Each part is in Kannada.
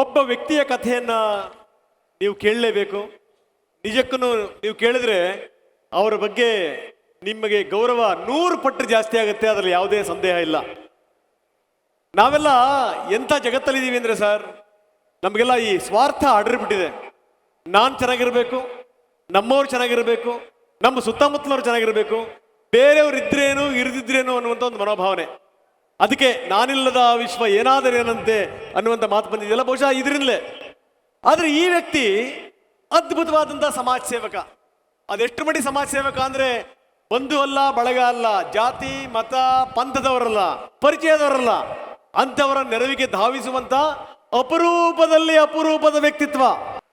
ಒಬ್ಬ ವ್ಯಕ್ತಿಯ ಕಥೆಯನ್ನ ನೀವು ಕೇಳಲೇಬೇಕು. ನಿಜಕ್ಕೂ ನೀವು ಕೇಳಿದ್ರೆ ಅವರ ಬಗ್ಗೆ ನಿಮಗೆ ಗೌರವ ನೂರು ಪಟ್ಟು ಜಾಸ್ತಿ ಆಗುತ್ತೆ, ಅದರಲ್ಲಿ ಯಾವುದೇ ಸಂದೇಹ ಇಲ್ಲ. ನಾವೆಲ್ಲ ಎಂಥ ಜಗತ್ತಲ್ಲಿದ್ದೀವಿ ಅಂದರೆ ಸರ್, ನಮಗೆಲ್ಲ ಈ ಸ್ವಾರ್ಥ ಅಡರಿಬಿಟ್ಟಿದೆ. ನಾನು ಚೆನ್ನಾಗಿರಬೇಕು, ನಮ್ಮವ್ರು ಚೆನ್ನಾಗಿರಬೇಕು, ನಮ್ಮ ಸುತ್ತಮುತ್ತಲವ್ರು ಚೆನ್ನಾಗಿರಬೇಕು ಬೇರೆಯವ್ರು ಇದ್ರೇನು ಇರದಿದ್ರೇನು ಅನ್ನುವಂಥ ಒಂದು ಮನೋಭಾವನೆ. ಅದಕ್ಕೆ ನಾನಿಲ್ಲದ ವಿಶ್ವ ಏನಾದರೂ ಏನಂತೆ ಅನ್ನುವಂಥ ಮಾತು ಬಂದಿದೆಯಲ್ಲ ಬಹುಶಃ ಇದರಿಂದಲೇ. ಆದರೆ ಈ ವ್ಯಕ್ತಿ ಅದ್ಭುತವಾದಂಥ ಸಮಾಜ ಸೇವಕ. ಅದೆಷ್ಟು ಮಡಿ ಸಮಾಜ ಸೇವಕ ಅಂದರೆ ಬಂಧು ಅಲ್ಲ, ಬಳಗ ಅಲ್ಲ, ಜಾತಿ, ಮತ, ಪಂಥದವರಲ್ಲ, ಪರಿಚಯದವರಲ್ಲ, ಅಂಥವರ ನೆರವಿಗೆ ಧಾವಿಸುವಂತ ಅಪರೂಪದಲ್ಲಿ ಅಪರೂಪದ ವ್ಯಕ್ತಿತ್ವ.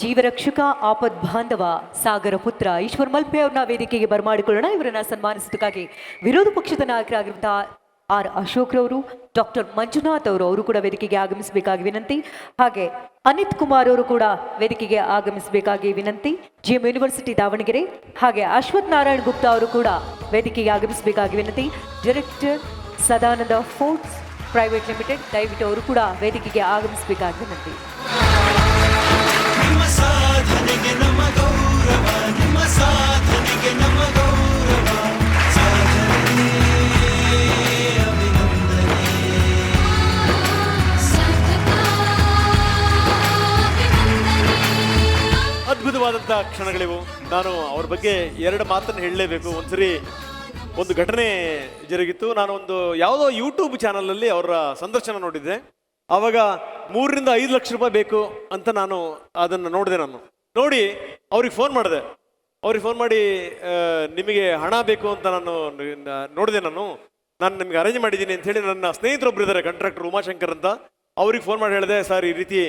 ಜೀವರಕ್ಷಕ ಆಪದ್ ಬಾಂಧವ ಸಾಗರ ಪುತ್ರ ಈಶ್ವರ್ ಮಲ್ಪೆ ಅವ್ರನ್ನ ವೇದಿಕೆಗೆ ಬರಮಾಡಿಕೊಳ್ಳೋಣ. ಇವರನ್ನ ಸನ್ಮಾನಿಸೋದಕ್ಕಾಗಿ ವಿರೋಧ ಪಕ್ಷದ ನಾಯಕರಾಗಿರುವಂತಹ ಆರ್ ಅಶೋಕ್ ರವರು ಡಾಕ್ಟರ್ ಮಂಜುನಾಥ್ ಅವರು ಅವರು ಕೂಡ ವೇದಿಕೆಗೆ ಆಗಮಿಸಬೇಕಾಗಿ ವಿನಂತಿ. ಹಾಗೆ ಅನಿತ್ ಕುಮಾರ್ ಅವರು ಕೂಡ ವೇದಿಕೆಗೆ ಆಗಮಿಸಬೇಕಾಗಿ ವಿನಂತಿ. GM university Davangere. ಹಾಗೆ ಅಶ್ವಥ್ ನಾರಾಯಣ್ ಗುಪ್ತಾ ಅವರು ಕೂಡ ವೇದಿಕೆಗೆ ಆಗಮಿಸಬೇಕಾಗಿ ವಿನಂತಿ. Director Sadananda forts private limited, ದಯವಿಟ್ಟು ಅವರು ಕೂಡ ವೇದಿಕೆಗೆ ಆಗಮಿಸಬೇಕಾಗಿ ವಿನಂತಿ. ಸಾಧನೆಗೆ ನಮ್ಮ ಗೌರವ, ನಿಮ್ಮ ಸಾಧನೆಗೆ ನಮ್ಮ ಕ್ಷಣಗಳಿವು. ನಾನು ಅವ್ರ ಬಗ್ಗೆ ಎರಡು ಮಾತನ್ನು ಹೇಳಲೇಬೇಕು. ಒಂದ್ಸರಿ ಒಂದು ಘಟನೆ ಜರುಗಿತ್ತು ನಾನು ಒಂದು ಯಾವುದೋ ಯೂಟ್ಯೂಬ್ ಚಾನಲಲ್ಲಿ ಅವರ ಸಂದರ್ಶನ ನೋಡಿದ್ದೆ. ಆವಾಗ ಮೂರರಿಂದ ಐದು ಲಕ್ಷ ರೂಪಾಯಿ ಬೇಕು ಅಂತ ನಾನು ಅದನ್ನು ನೋಡಿದೆ ನಾನು. ನೋಡಿ, ಅವ್ರಿಗೆ ಫೋನ್ ಮಾಡಿದೆ. ಅವ್ರಿಗೆ ಫೋನ್ ಮಾಡಿ ನಿಮಗೆ ಹಣ ಬೇಕು ಅಂತ ನಾನು ನೋಡಿದೆ ನಾನು. ನಾನು ನಿಮ್ಗೆ ಅರೇಂಜ್ ಮಾಡಿದ್ದೀನಿ ಅಂತ ಹೇಳಿ ನನ್ನ ಸ್ನೇಹಿತರೊಬ್ಬರು ಇದ್ದಾರೆ ಕಾಂಟ್ರಾಕ್ಟರ್ ಉಮಾಶಂಕರ್ ಅಂತ. ಅವ್ರಿಗೆ ಫೋನ್ ಮಾಡಿ ಹೇಳಿದೆ, ಸರ್, ಈ ರೀತಿ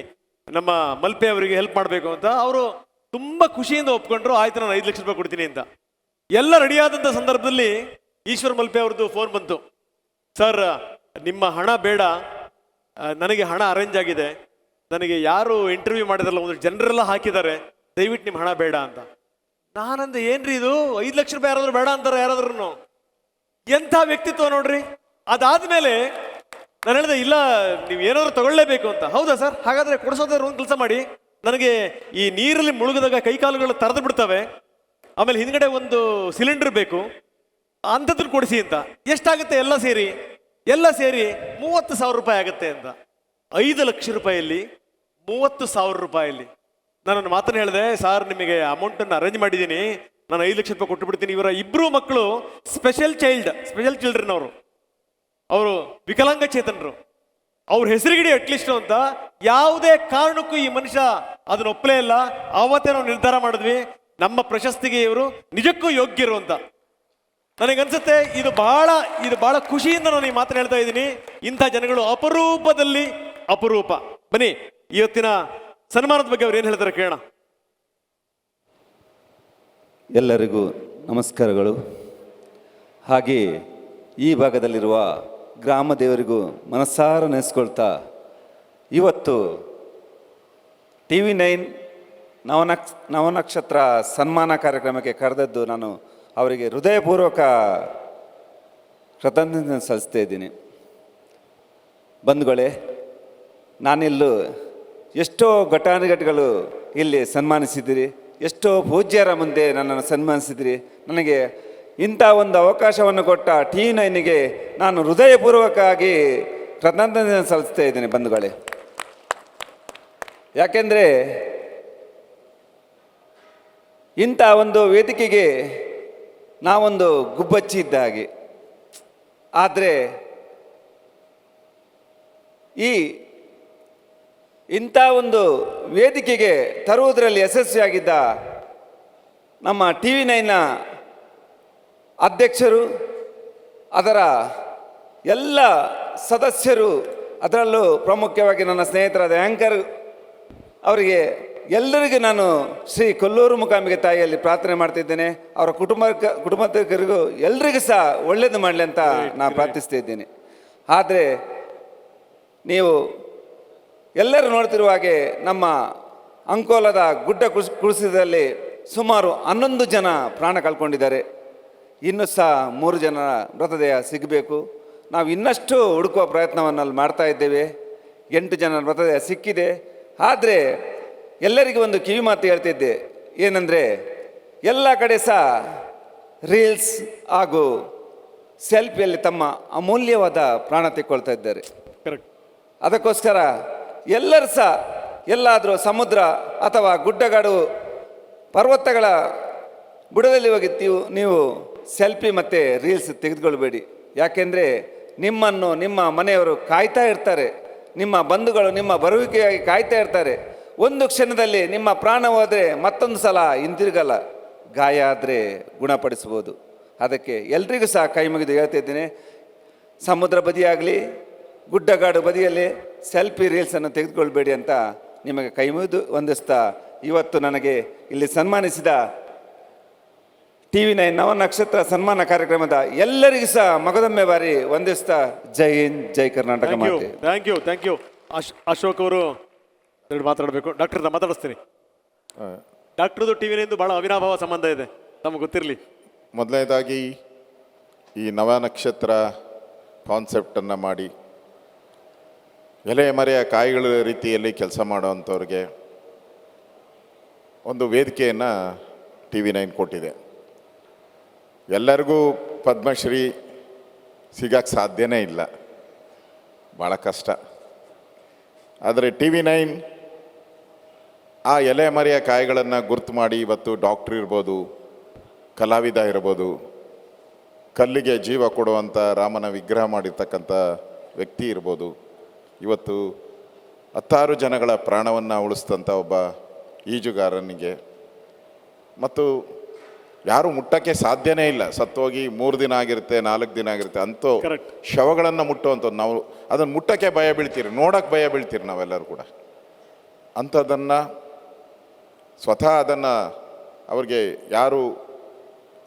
ನಮ್ಮ ಮಲ್ಪೆ ಅವರಿಗೆ ಹೆಲ್ಪ್ ಮಾಡಬೇಕು ಅಂತ. ಅವರು ತುಂಬ ಖುಷಿಯಿಂದ ಒಪ್ಕೊಂಡ್ರು, ಆಯ್ತು ನಾನು ಐದು ಲಕ್ಷ ರೂಪಾಯಿ ಕೊಡ್ತೀನಿ ಅಂತ. ಎಲ್ಲ ರೆಡಿಯಾದಂಥ ಸಂದರ್ಭದಲ್ಲಿ ಈಶ್ವರ್ ಮಲ್ಪೆ ಅವ್ರದ್ದು ಫೋನ್ ಬಂತು. ಸರ್, ನಿಮ್ಮ ಹಣ ಬೇಡ. ನನಗೆ ಹಣ ಅರೇಂಜ್ ಆಗಿದೆ. ನನಗೆ ಯಾರು ಇಂಟರ್ವ್ಯೂ ಮಾಡಿದಾರಲ್ಲ, ಒಂದು ಜನರೆಲ್ಲ ಹಾಕಿದ್ದಾರೆ. ದಯವಿಟ್ಟು ನಿಮ್ಮ ಹಣ ಬೇಡ ಅಂತ. ನಾನಂದ, ಏನ್ರಿ ಇದು? ಐದು ಲಕ್ಷ ರೂಪಾಯಿ ಯಾರಾದ್ರೂ ಬೇಡ ಅಂತಾರೆ ಯಾರಾದ್ರೂ ಎಂಥ ವ್ಯಕ್ತಿತ್ವ ನೋಡ್ರಿ. ಅದಾದ್ಮೇಲೆ ನಾನು ಹೇಳಿದೆ, ಇಲ್ಲ, ನೀವು ಏನಾದರೂ ತಗೊಳ್ಳೇಬೇಕು ಅಂತ. ಹೌದಾ ಸರ್? ಹಾಗಾದ್ರೆ ಕೊಡಿಸೋದಾದ್ರೆ ಒಂದು ಕೆಲಸ ಮಾಡಿ. ನನಗೆ ಈ ನೀರಲ್ಲಿ ಮುಳುಗಿದಾಗ ಕೈಕಾಲುಗಳು ತರದು ಬಿಡ್ತವೆ. ಆಮೇಲೆ ಹಿಂದ್ಗಡೆ ಒಂದು ಸಿಲಿಂಡರ್ ಬೇಕು. ಅಂಥದ್ದನ್ನು ಕೊಡಿಸಿ ಅಂತ. ಎಷ್ಟಾಗುತ್ತೆ? ಎಲ್ಲ ಸೇರಿ. ಎಲ್ಲ ಸೇರಿ ಮೂವತ್ತು ಸಾವಿರ ರೂಪಾಯಿ ಆಗುತ್ತೆ ಅಂತ. ಐದು ಲಕ್ಷ ರೂಪಾಯಲ್ಲಿ ಮೂವತ್ತು ಸಾವಿರ ರೂಪಾಯಲ್ಲಿ ನಾನು ಮಾತನ್ನು ಹೇಳಿದೆ, ಸರ್, ನಿಮಗೆ ಅಮೌಂಟನ್ನು ಅರೇಂಜ್ ಮಾಡಿದ್ದೀನಿ. ನಾನು ಐದು ಲಕ್ಷ ರೂಪಾಯಿ ಕೊಟ್ಟು ಬಿಡ್ತೀನಿ ಇವರ ಇಬ್ಬರು ಮಕ್ಕಳು ಸ್ಪೆಷಲ್ ಚೈಲ್ಡ್ ಸ್ಪೆಷಲ್ ಚಿಲ್ಡ್ರನ್ ಅವರು. ಅವರು ವಿಕಲಾಂಗಚೇತನರು ಅವ್ರ ಹೆಸರಿಗಿಡಿ ಅಟ್ಲೀಸ್ಟ್ ಅಂತ ಯಾವುದೇ ಕಾರಣಕ್ಕೂ ಈ ಮನುಷ್ಯ ಅದನ್ನ ಒಪ್ಪಲೇ ಇಲ್ಲ. ಅವತ್ತೇ ನಾವು ನಿರ್ಧಾರ ಮಾಡಿದ್ವಿ. ನಮ್ಮ ಪ್ರಶಸ್ತಿಗೆ ಇವರು ನಿಜಕ್ಕೂ ಯೋಗ್ಯರು ಅಂತ. ನನಗನ್ಸುತ್ತೆ ಇದು ಬಹಳ ಇದು ಬಹಳ ಖುಷಿಯಿಂದ ನಾನು ಈ ಮಾತನ್ನ ಹೇಳ್ತಾ ಇದ್ದೀನಿ. ಇಂಥ ಜನಗಳು ಅಪರೂಪದಲ್ಲಿ ಅಪರೂಪ. ಬನ್ನಿ, ಇವತ್ತಿನ ಸನ್ಮಾನದ ಬಗ್ಗೆ ಅವ್ರು ಏನು ಹೇಳ್ತಾರೆ ಕೇಳೋಣ. ಎಲ್ಲರಿಗೂ ನಮಸ್ಕಾರಗಳು. ಹಾಗೆ ಈ ಭಾಗದಲ್ಲಿರುವ ಗ್ರಾಮ ದೇವರಿಗೂ ಮನಸ್ಸಾರ ನೆನೆಸ್ಕೊಳ್ತಾ ಇವತ್ತು ಟಿ ವಿ ನೈನ್ ನವನಕ್ಷ ನವನಕ್ಷತ್ರ ಸನ್ಮಾನ ಕಾರ್ಯಕ್ರಮಕ್ಕೆ ಕರೆದದ್ದು ನಾನು ಅವರಿಗೆ ಹೃದಯಪೂರ್ವಕ ಕೃತಜ್ಞತೆ ಸಲ್ಲಿಸ್ತಾ ಇದ್ದೀನಿ. ಬಂಧುಗಳೇ, ನಾನಿಲ್ಲೂ ಎಷ್ಟೋ ಘಟಾನುಘಟಿಗಳು ಇಲ್ಲಿ ಸನ್ಮಾನಿಸಿದ್ದೀರಿ, ಎಷ್ಟೋ ಪೂಜ್ಯರ ಮುಂದೆ ನನ್ನನ್ನು ಸನ್ಮಾನಿಸಿದಿರಿ ನನಗೆ ಇಂಥ ಒಂದು ಅವಕಾಶವನ್ನು ಕೊಟ್ಟ ಟಿ ನೈನಿಗೆ ನಾನು ಹೃದಯಪೂರ್ವಕವಾಗಿ ಕೃತಜ್ಞತೆ ಸಲ್ಲಿಸ್ತಾ ಇದ್ದೀನಿ ಬಂಧುಗಳೇ. ಯಾಕೆಂದರೆ ಇಂಥ ಒಂದು ವೇದಿಕೆಗೆ ನಾವೊಂದು ಗುಬ್ಬಚ್ಚಿ ಇದ್ದ ಹಾಗೆ. ಆದರೆ ಈ ಇಂಥ ಒಂದು ವೇದಿಕೆಗೆ ತರುವುದರಲ್ಲಿ ಯಶಸ್ವಿಯಾಗಿದ್ದ ನಮ್ಮ ಟಿ ವಿ ನೈನ್ನ ಅಧ್ಯಕ್ಷರು, ಅದರ ಎಲ್ಲ ಸದಸ್ಯರು, ಅದರಲ್ಲೂ ಪ್ರಾಮುಖ್ಯವಾಗಿ ನನ್ನ ಸ್ನೇಹಿತರಾದ ಆ್ಯಂಕರ್ ಅವರಿಗೆ ಎಲ್ಲರಿಗೂ ನಾನು ಶ್ರೀ ಕೊಲ್ಲೂರು ಮುಖಾಂಬಿಕೆ ತಾಯಿಯಲ್ಲಿ ಪ್ರಾರ್ಥನೆ ಮಾಡ್ತಿದ್ದೇನೆ. ಅವರ ಕುಟುಂಬ ಕುಟುಂಬದರಿಗೂ ಎಲ್ಲರಿಗೂ ಸಹ ಒಳ್ಳೇದು ಮಾಡಲಿ ಅಂತ ನಾನು ಪ್ರಾರ್ಥಿಸ್ತಾ ಇದ್ದೇನೆ. ಆದರೆ ನೀವು ಎಲ್ಲರೂ ನೋಡ್ತಿರುವ ಹಾಗೆ ನಮ್ಮ ಅಂಕೋಲದ ಗುಡ್ಡ ಕುಸ್, ಕುಸಿತದಲ್ಲಿ ಸುಮಾರು ಹನ್ನೊಂದು ಜನ ಪ್ರಾಣ ಕಳ್ಕೊಂಡಿದ್ದಾರೆ. ಇನ್ನೂ ಸಹ ಮೂರು ಜನರ ಮೃತದೇಹ ಸಿಗಬೇಕು. ನಾವು ಇನ್ನಷ್ಟು ಹುಡುಕುವ ಪ್ರಯತ್ನವನ್ನು ಅಲ್ಲಿ ಮಾಡ್ತಾ ಇದ್ದೇವೆ. ಎಂಟು ಜನರ ಮೃತದೇಹ ಸಿಕ್ಕಿದೆ. ಆದರೆ ಎಲ್ಲರಿಗೂ ಒಂದು ಕಿವಿ ಮಾತು ಹೇಳ್ತಿದ್ದೆ. ಏನಂದರೆ ಎಲ್ಲ ಕಡೆ ಸಹ ರೀಲ್ಸ್ ಹಾಗೂ ಸೆಲ್ಫಿಯಲ್ಲಿ ತಮ್ಮ ಅಮೂಲ್ಯವಾದ ಪ್ರಾಣ ತೆಕ್ಕೊಳ್ತಾ ಇದ್ದಾರೆ. ಕರೆಕ್ಟ್ ಅದಕ್ಕೋಸ್ಕರ ಎಲ್ಲರೂ ಸಹ ಎಲ್ಲಾದರೂ ಸಮುದ್ರ ಅಥವಾ ಗುಡ್ಡಗಾಡು ಪರ್ವತಗಳ ಬುಡದಲ್ಲಿ ಹೋಗಿ ನೀವು ನೀವು ಸೆಲ್ಫಿ ಮತ್ತು ರೀಲ್ಸ್ ತೆಗೆದುಕೊಳ್ಬೇಡಿ. ಯಾಕೆಂದರೆ ನಿಮ್ಮನ್ನು ನಿಮ್ಮ ಮನೆಯವರು ಕಾಯ್ತಾ ಇರ್ತಾರೆ. ನಿಮ್ಮ ಬಂಧುಗಳು ನಿಮ್ಮ ಬರುವಿಕೆಯಾಗಿ ಕಾಯ್ತಾ ಇರ್ತಾರೆ. ಒಂದು ಕ್ಷಣದಲ್ಲಿ ನಿಮ್ಮ ಪ್ರಾಣ ಹೋದರೆ ಮತ್ತೊಂದು ಸಲ ಹಿಂದಿರುಗಲ್ಲ ಗಾಯ ಆದರೆ ಗುಣಪಡಿಸ್ಬೋದು ಅದಕ್ಕೆ ಎಲ್ರಿಗೂ ಸಹ ಕೈ ಮುಗಿದು ಹೇಳ್ತಿದ್ದೇನೆ ಸಮುದ್ರ ಬದಿಯಾಗಲಿ, ಗುಡ್ಡಗಾಡು ಬದಿಯಲ್ಲಿ ಸೆಲ್ಫಿ ರೀಲ್ಸನ್ನು ತೆಗೆದುಕೊಳ್ಬೇಡಿ ಅಂತ ನಿಮಗೆ ಕೈ ಮುಗಿದು ವಂದಿಸ್ತಾ ಇವತ್ತು ನನಗೆ ಇಲ್ಲಿ ಸನ್ಮಾನಿಸಿದ ಟಿ ವಿ ನೈನ್ ನವ ನಕ್ಷತ್ರ ಸನ್ಮಾನ ಕಾರ್ಯಕ್ರಮದ ಎಲ್ಲರಿಗೂ ಸಹ ಮಗದೊಮ್ಮೆ ಬಾರಿ ವಂದಿಸ್ತಾ ಜೈ ಹಿಂದ್ ಜೈ ಕರ್ನಾಟಕ ಥ್ಯಾಂಕ್ ಯು ಮಾತೆ. ಥ್ಯಾಂಕ್ ಯು ಥ್ಯಾಂಕ್ ಯು ಅಶ್ ಅಶೋಕ್ ಅವರು ಎರಡು ಮಾತಾಡಬೇಕು. ಡಾಕ್ಟರ್ ಮಾತಾಡಿಸ್ತೀನಿ. ಡಾಕ್ಟರ್ದು ಟಿ ವಿನಿಂದ ಬಹಳ ಅವಿನಾಭಾವ ಸಂಬಂಧ ಇದೆ. ತಮಗೆ ಗೊತ್ತಿರಲಿ. ಮೊದಲನೇದಾಗಿ ಈ ನವ ನಕ್ಷತ್ರ ಕಾನ್ಸೆಪ್ಟನ್ನು ಮಾಡಿ ಎಲೆ ಮರೆಯ ಕಾಯಿಗಳ ರೀತಿಯಲ್ಲಿ ಕೆಲಸ ಮಾಡುವಂಥವ್ರಿಗೆ ಒಂದು ವೇದಿಕೆಯನ್ನು ಟಿ ವಿ ನೈನ್ ಕೊಟ್ಟಿದೆ. ಎಲ್ಲರಿಗೂ ಪದ್ಮಶ್ರೀ ಸಿಗಕ್ಕೆ ಸಾಧ್ಯನೇ ಇಲ್ಲ. ಭಾಳ ಕಷ್ಟ. ಆದರೆ ಟಿ ವಿ ನೈನ್ ಆ ಎಲೆ ಮರೆಯ ಕಾಯಿಗಳನ್ನು ಗುರ್ತು ಮಾಡಿ ಇವತ್ತು ಡಾಕ್ಟ್ರ್ ಇರ್ಬೋದು, ಕಲಾವಿದ ಇರ್ಬೋದು, ಕಲ್ಲಿಗೆ ಜೀವ ಕೊಡುವಂಥ ರಾಮನ ವಿಗ್ರಹ ಮಾಡಿರ್ತಕ್ಕಂಥ ವ್ಯಕ್ತಿ ಇರ್ಬೋದು. ಇವತ್ತು ಹತ್ತಾರು ಜನಗಳ ಪ್ರಾಣವನ್ನು ಉಳಿಸಿದಂಥ ಒಬ್ಬ ಈಜುಗಾರನಿಗೆ. ಮತ್ತು ಯಾರು ಮುಟ್ಟಕ್ಕೆ ಸಾಧ್ಯನೇ ಇಲ್ಲ. ಸತ್ತೋಗಿ ಮೂರು ದಿನ ಆಗಿರುತ್ತೆ ನಾಲ್ಕು ದಿನ ಆಗಿರುತ್ತೆ ಅಂತೂ ಶವಗಳನ್ನು ಮುಟ್ಟುವಂಥದ್ದು ನಾವು ಅದನ್ನು ಮುಟ್ಟಕ್ಕೆ ಭಯ ಬೀಳ್ತೀರಿ ನೋಡಕ್ಕೆ ಭಯ ಬೀಳ್ತೀರಿ ನಾವೆಲ್ಲರೂ ಕೂಡ. ಅಂಥದ್ದನ್ನು ಸ್ವತಃ ಅದನ್ನು ಅವ್ರಿಗೆ ಯಾರು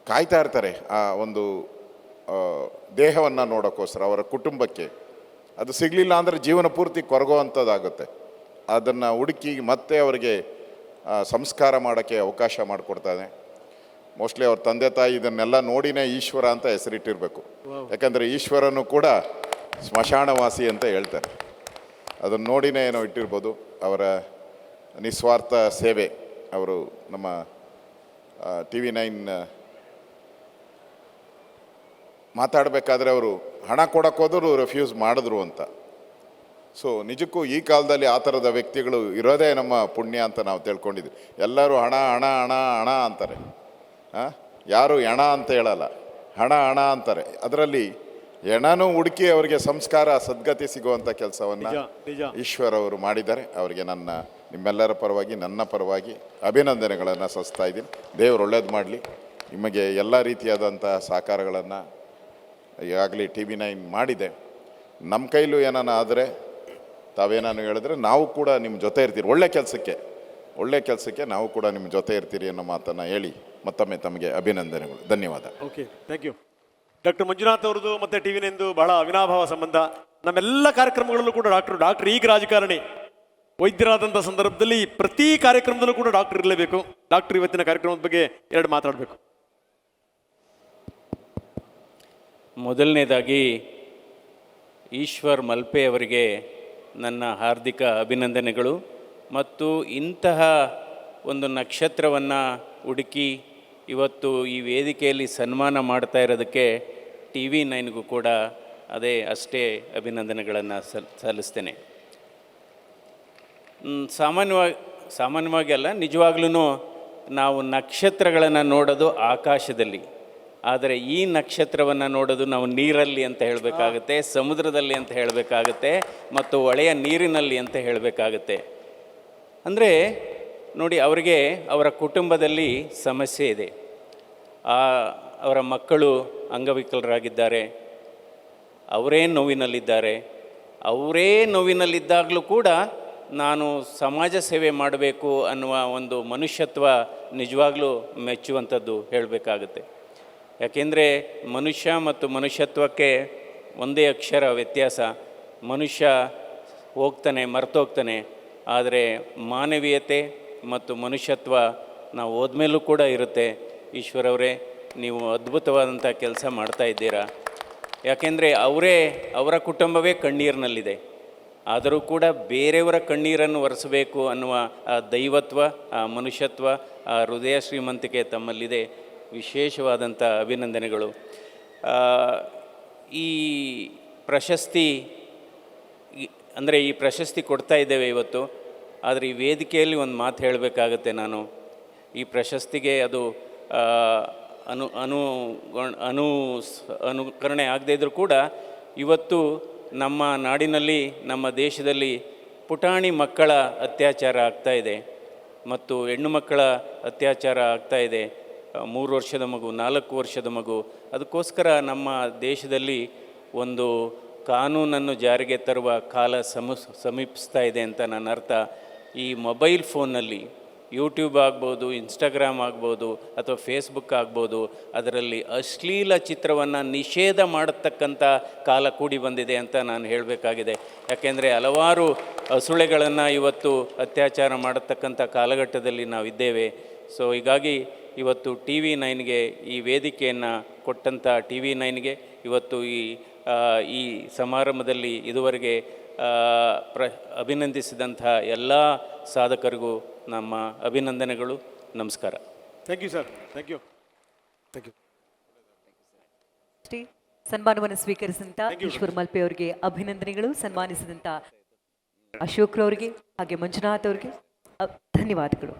ಕಾಯ್ತಾ ಇರ್ತಾರೆ ಆ ಒಂದು ದೇಹವನ್ನು ನೋಡೋಕ್ಕೋಸ್ಕರ ಅವರ ಕುಟುಂಬಕ್ಕೆ. ಅದು ಸಿಗಲಿಲ್ಲ ಅಂದರೆ ಜೀವನ ಪೂರ್ತಿ ಕೊರಗುವಂಥದ್ದಾಗುತ್ತೆ. ಅದನ್ನು ಹುಡುಕಿ ಮತ್ತೆ ಅವರಿಗೆ ಸಂಸ್ಕಾರ ಮಾಡೋಕ್ಕೆ ಅವಕಾಶ ಮಾಡಿಕೊಡ್ತಾನೆ. ಮೋಸ್ಟ್ಲಿ ಅವ್ರ ತಂದೆ ತಾಯಿ ಇದನ್ನೆಲ್ಲ ನೋಡಿನೇ ಈಶ್ವರ ಅಂತ ಹೆಸರಿಟ್ಟಿರಬೇಕು. ಯಾಕಂದರೆ ಈಶ್ವರನು ಕೂಡ ಸ್ಮಶಾನವಾಸಿ ಅಂತ ಹೇಳ್ತಾರೆ. ಅದನ್ನು ನೋಡಿನೇ ಏನೋ ಇಟ್ಟಿರ್ಬೋದು. ಅವರ ನಿಸ್ವಾರ್ಥ ಸೇವೆ. ಅವರು ನಮ್ಮ ಟಿ ವಿ ನೈನ್ ಮಾತಾಡಬೇಕಾದ್ರೆ ಅವರು ಹಣ ಕೊಡಕ್ಕೆ ಹೋದ್ರು ರೆಫ್ಯೂಸ್ ಮಾಡಿದ್ರು ಅಂತ. ಸೊ ನಿಜಕ್ಕೂ ಈ ಕಾಲದಲ್ಲಿ ಆ ಥರದ ವ್ಯಕ್ತಿಗಳು ಇರೋದೇ ನಮ್ಮ ಪುಣ್ಯ ಅಂತ ನಾವು ತಿಳ್ಕೊಂಡಿದ್ವಿ. ಎಲ್ಲರೂ ಹಣ ಹಣ ಹಣ ಹಣ ಅಂತಾರೆ? ಯಾರು ಹೆಣ ಅಂತ ಹೇಳಲ್ಲ. ಹಣ ಹಣ ಅಂತಾರೆ. ಅದರಲ್ಲಿ ಹೆಣನೂ ಹುಡುಕಿ ಅವರಿಗೆ ಸಂಸ್ಕಾರ ಸದ್ಗತಿ ಸಿಗುವಂಥ ಕೆಲಸವನ್ನು. ಈಶ್ವರ್ ಅವರು ಮಾಡಿದ್ದಾರೆ. ಅವರಿಗೆ ನನ್ನ ನಿಮ್ಮೆಲ್ಲರ ಪರವಾಗಿ ನನ್ನ ಪರವಾಗಿ ಅಭಿನಂದನೆಗಳನ್ನು ಸಲ್ಲಿಸ್ತಾ ಇದ್ದೀನಿ. ದೇವರು ಒಳ್ಳೇದು ಮಾಡಲಿ. ನಿಮಗೆ ಎಲ್ಲ ರೀತಿಯಾದಂಥ ಸಹಕಾರಗಳನ್ನು ಈಗಾಗಲೇ ಟಿ ವಿ ನೈನ್ ಮಾಡಿದೆ. ನಮ್ಮ ಕೈಲೂ ಏನಾನ ಆದರೆ ತಾವೇನಾನು ಹೇಳಿದ್ರೆ ನಾವು ಕೂಡ ನಿಮ್ಮ ಜೊತೆ ಇರ್ತೀರಿ. ಒಳ್ಳೆ ಕೆಲಸಕ್ಕೆ ಒಳ್ಳೆ ಕೆಲಸಕ್ಕೆ ನಾವು ಕೂಡ ನಿಮ್ಮ ಜೊತೆ ಇರ್ತೀರಿ ಅನ್ನೋ ಮಾತನ್ನು ಹೇಳಿ. ಮತ್ತೊಮ್ಮೆ ತಮಗೆ ಅಭಿನಂದನೆಗಳು. ಧನ್ಯವಾದ. Okay thank you doctor Manjunath ಅವರದು ಮತ್ತೆ ಟಿ ವಿನೆಂದು ಬಹಳ ಅವಿನಾಭಾವ ಸಂಬಂಧ. ನಮ್ಮೆಲ್ಲ ಕಾರ್ಯಕ್ರಮಗಳಲ್ಲೂ ಕೂಡ ಡಾಕ್ಟರ್ ಡಾಕ್ಟರ್ ಈಗ ರಾಜಕಾರಣಿ. ವೈದ್ಯರಾದಂಥ ಸಂದರ್ಭದಲ್ಲಿ ಪ್ರತಿ ಕಾರ್ಯಕ್ರಮದಲ್ಲೂ ಕೂಡ ಡಾಕ್ಟರ್ ಇರಲೇಬೇಕು. ಡಾಕ್ಟರ್ ಇವತ್ತಿನ ಕಾರ್ಯಕ್ರಮದ ಬಗ್ಗೆ ಎರಡು ಮಾತಾಡಬೇಕು. ಮೊದಲನೇದಾಗಿ ಈಶ್ವರ್ ಮಲ್ಪೆ ಅವರಿಗೆ ನನ್ನ ಹಾರ್ದಿಕ ಅಭಿನಂದನೆಗಳು. ಮತ್ತು ಇಂತಹ ಒಂದು ನಕ್ಷತ್ರವನ್ನು ಹುಡುಕಿ ಇವತ್ತು ಈ ವೇದಿಕೆಯಲ್ಲಿ ಸನ್ಮಾನ ಮಾಡ್ತಾ ಇರೋದಕ್ಕೆ ಟಿ ವಿ ನೈನ್ಗೂ ಕೂಡ ಅದೇ ಅಷ್ಟೇ ಅಭಿನಂದನೆಗಳನ್ನು ಸಲ್, ಸಲ್ಲಿಸ್ತೇನೆ. ಸಾಮಾನ್ಯವಾಗಿ ಸಾಮಾನ್ಯವಾಗಿ ಅಲ್ಲ ನಿಜವಾಗ್ಲೂ ನಾವು ನಕ್ಷತ್ರಗಳನ್ನು ನೋಡೋದು ಆಕಾಶದಲ್ಲಿ. ಆದರೆ ಈ ನಕ್ಷತ್ರವನ್ನು ನೋಡೋದು ನಾವು ನೀರಲ್ಲಿ ಅಂತ ಹೇಳಬೇಕಾಗುತ್ತೆ, ಸಮುದ್ರದಲ್ಲಿ ಅಂತ ಹೇಳಬೇಕಾಗುತ್ತೆ, ಮತ್ತು ಹೊಳೆಯ ನೀರಿನಲ್ಲಿ ಅಂತ ಹೇಳಬೇಕಾಗುತ್ತೆ. ಅಂದರೆ ನೋಡಿ, ಅವರಿಗೆ ಅವರ ಕುಟುಂಬದಲ್ಲಿ ಸಮಸ್ಯೆ ಇದೆ. ಅವರ ಮಕ್ಕಳು ಅಂಗವಿಕಲರಾಗಿದ್ದಾರೆ. ಅವರೇ ನೋವಿನಲ್ಲಿದ್ದಾರೆ. ಅವರೇ ನೋವಿನಲ್ಲಿದ್ದಾಗಲೂ ಕೂಡ ನಾನು ಸಮಾಜ ಸೇವೆ ಮಾಡಬೇಕು ಅನ್ನುವ ಒಂದು ಮನುಷ್ಯತ್ವ ನಿಜವಾಗಲೂ ಮೆಚ್ಚುವಂಥದ್ದು ಹೇಳಬೇಕಾಗುತ್ತೆ. ಯಾಕೆಂದರೆ ಮನುಷ್ಯ ಮತ್ತು ಮನುಷ್ಯತ್ವಕ್ಕೆ ಒಂದೇ ಅಕ್ಷರ ವ್ಯತ್ಯಾಸ. ಮನುಷ್ಯ ಹೋಗ್ತಾನೆ, ಮರ್ತೋಗ್ತಾನೆ. ಆದರೆ ಮಾನವೀಯತೆ ಮತ್ತು ಮನುಷ್ಯತ್ವ ನಾವು ಹೋದ್ಮೇಲೂ ಕೂಡ ಇರುತ್ತೆ. ಈಶ್ವರವರೇ, ನೀವು ಅದ್ಭುತವಾದಂಥ ಕೆಲಸ ಮಾಡ್ತಾ ಇದ್ದೀರಾ? ಯಾಕೆಂದರೆ ಅವರೇ ಅವರ ಕುಟುಂಬವೇ ಕಣ್ಣೀರಿನಲ್ಲಿದೆ. ಆದರೂ ಕೂಡ ಬೇರೆಯವರ ಕಣ್ಣೀರನ್ನು ಒರೆಸಬೇಕು ಅನ್ನುವ ಆ ದೈವತ್ವ, ಆ ಮನುಷ್ಯತ್ವ, ಆ ಹೃದಯ ಶ್ರೀಮಂತಿಕೆ ತಮ್ಮಲ್ಲಿದೆ. ವಿಶೇಷವಾದಂಥ ಅಭಿನಂದನೆಗಳು. ಈ ಪ್ರಶಸ್ತಿ ಅಂದರೆ ಈ ಪ್ರಶಸ್ತಿ ಕೊಡ್ತಾ ಇದ್ದೇವೆ ಇವತ್ತು. ಆದರೆ ಈ ವೇದಿಕೆಯಲ್ಲಿ ಒಂದು ಮಾತು ಹೇಳಬೇಕಾಗತ್ತೆ ನಾನು. ಈ ಪ್ರಶಸ್ತಿಗೆ ಅದು ಅನು ಅನು ಅನು ಅನುಕರಣೆ ಆಗದೇ ಇದ್ದರೂ ಕೂಡ ಇವತ್ತು ನಮ್ಮ ನಾಡಿನಲ್ಲಿ, ನಮ್ಮ ದೇಶದಲ್ಲಿ ಪುಟಾಣಿ ಮಕ್ಕಳ ಅತ್ಯಾಚಾರ ಆಗ್ತಾ ಇದೆ ಮತ್ತು ಹೆಣ್ಣು ಮಕ್ಕಳ ಅತ್ಯಾಚಾರ ಆಗ್ತಾ ಇದೆ. ಮೂರು ವರ್ಷದ ಮಗು, ನಾಲ್ಕು ವರ್ಷದ ಮಗು. ಅದಕ್ಕೋಸ್ಕರ ನಮ್ಮ ದೇಶದಲ್ಲಿ ಒಂದು ಕಾನೂನನ್ನು ಜಾರಿಗೆ ತರುವ ಕಾಲ ಸಮ ಸಮೀಪಿಸ್ತಾ ಇದೆ ಅಂತ ನನ್ನ ಅರ್ಥ. ಈ ಮೊಬೈಲ್ ಫೋನ್ನಲ್ಲಿ ಯೂಟ್ಯೂಬ್ ಆಗ್ಬೋದು ಇನ್ಸ್ಟಾಗ್ರಾಮ್ ಆಗ್ಬೋದು, ಅಥವಾ ಫೇಸ್ಬುಕ್ ಆಗ್ಬೋದು, ಅದರಲ್ಲಿ ಅಶ್ಲೀಲ ಚಿತ್ರವನ್ನು ನಿಷೇಧ ಮಾಡತಕ್ಕಂಥ ಕಾಲ ಕೂಡಿ ಬಂದಿದೆ ಅಂತ ನಾನು ಹೇಳಬೇಕಾಗಿದೆ. ಯಾಕೆಂದರೆ ಹಲವಾರು ಅಸುಳೆಗಳನ್ನು ಇವತ್ತು ಅತ್ಯಾಚಾರ ಮಾಡತಕ್ಕಂಥ ಕಾಲಘಟ್ಟದಲ್ಲಿ ನಾವಿದ್ದೇವೆ. ಸೊ ಹೀಗಾಗಿ ಇವತ್ತು ಟಿ ವಿ ನೈನ್ಗೆ ಈ ವೇದಿಕೆಯನ್ನು ಕೊಟ್ಟಂಥ ಟಿ ವಿ ನೈನ್ಗೆ ಇವತ್ತು ಈ ಈ ಸಮಾರಂಭದಲ್ಲಿ ಇದುವರೆಗೆ ಪ್ರ, ಅಭಿನಂದಿಸಿದಂಥ ಎಲ್ಲ ಸಾಧಕರಿಗೂ ನಮ್ಮ ಅಭಿನಂದನೆಗಳು. ನಮಸ್ಕಾರ. Thank you sir thank you thank you ಸನ್ಮಾನವನ್ನು ಸ್ವೀಕರಿಸಿದಂತ ಈಶ್ವರ್ ಮಲ್ಪೆ ಅವರಿಗೆ ಅಭಿನಂದನೆಗಳು ಸನ್ಮಾನಿಸಿದಂತ ಅಶೋಕ್ ಅವರಿಗೆ ಹಾಗೆ ಮಂಜುನಾಥ್ ಅವರಿಗೆ ಧನ್ಯವಾದಗಳು.